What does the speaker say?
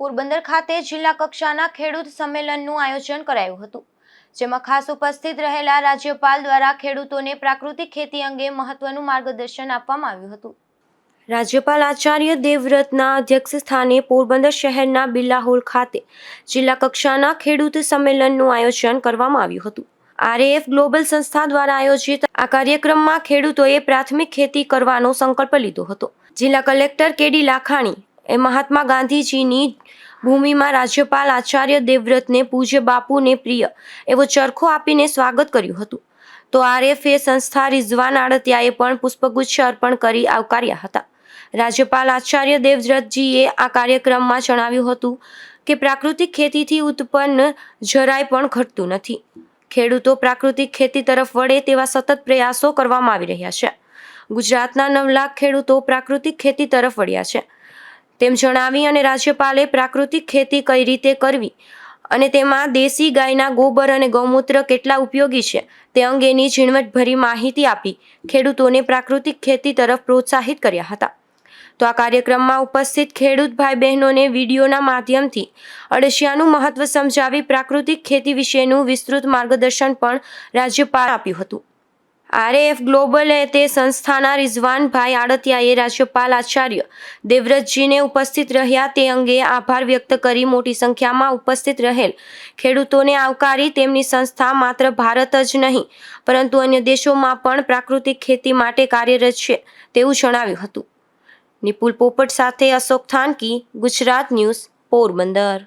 પોરબંદર ખાતે જિલ્લા કક્ષાના ખેડૂત સંમેલનનું આયોજન કરાયું હતું, જેમાં ખાસ ઉપસ્થિત રહેલા રાજ્યપાલ દ્વારા ખેડૂતોને પ્રાકૃતિક ખેતી અંગે મહત્વનું માર્ગદર્શન આપવામાં આવ્યું હતું. રાજ્યપાલ આચાર્ય દેવવ્રતના અધ્યક્ષ સ્થાને પોરબંદર શહેરના બિરલા હોલ ખાતે જિલ્લા કક્ષાના ખેડૂત સંમેલનનું આયોજન કરવામાં આવ્યું હતું. આરએએફ ગ્લોબલ સંસ્થા દ્વારા આયોજિત આ કાર્યક્રમમાં ખેડૂતોએ પ્રાથમિક ખેતી કરવાનો સંકલ્પ લીધો હતો. જિલ્લા કલેક્ટર કેડી લાખાણી એ મહાત્મા ગાંધીજીની ભૂમિમાં રાજ્યપાલ આચાર્ય દેવવ્રતને પૂજ્ય બાપુને પ્રિય એવો ચરખો આપીને સ્વાગત કર્યું હતું. તો આરએફએ સંસ્થા રિઝવાન આડતિયાએ પણ પુષ્પગુચ્છ અર્પણ કરી આવકાર્યા હતા. રાજ્યપાલ આચાર્ય દેવવ્રતજીએ આ કાર્યક્રમમાં જણાવ્યું હતું કે પ્રાકૃતિક ખેતીથી ઉત્પન્ન જરાય પણ ઘટતું નથી. ખેડૂતો પ્રાકૃતિક ખેતી તરફ વળે તેવા સતત પ્રયાસો કરવામાં આવી રહ્યા છે. ગુજરાતના નવ લાખ ખેડૂતો પ્રાકૃતિક ખેતી તરફ વળ્યા છે. તેમ જણાવી અને રાજ્યપાલે પ્રાકૃતિક ખેતી કઈ રીતે કરવી અને તેમાં દેશી ગાયના ગોબર અને ગૌમૂત્ર કેટલા ઉપયોગી છે તે અંગેની ઝીણવટભરી માહિતી આપી ખેડૂતોને પ્રાકૃતિક ખેતી તરફ પ્રોત્સાહિત કર્યા હતા. તો આ કાર્યક્રમમાં ઉપસ્થિત ખેડૂત ભાઈ બહેનોને વિડીયોના માધ્યમથી અળસિયાનું મહત્વ સમજાવી પ્રાકૃતિક ખેતી વિશેનું વિસ્તૃત માર્ગદર્શન પણ રાજ્યપાલ આપ્યું હતું. આરએએફ ગ્લોબલ તે સંસ્થાના રિઝવાનભાઈ આડતિયાએ રાજ્યપાલ આચાર્ય દેવવ્રતજીને ઉપસ્થિત રહ્યા તે અંગે આભાર વ્યક્ત કરી મોટી સંખ્યામાં ઉપસ્થિત રહેલ ખેડૂતોને આવકારી તેમની સંસ્થા માત્ર ભારત જ નહીં, પરંતુ અન્ય દેશોમાં પણ પ્રાકૃતિક ખેતી માટે કાર્યરત છે તેવું જણાવ્યું હતું. નિપુલ પોપટ સાથે અશોક થાનકી, ગુજરાત ન્યૂઝ, પોરબંદર.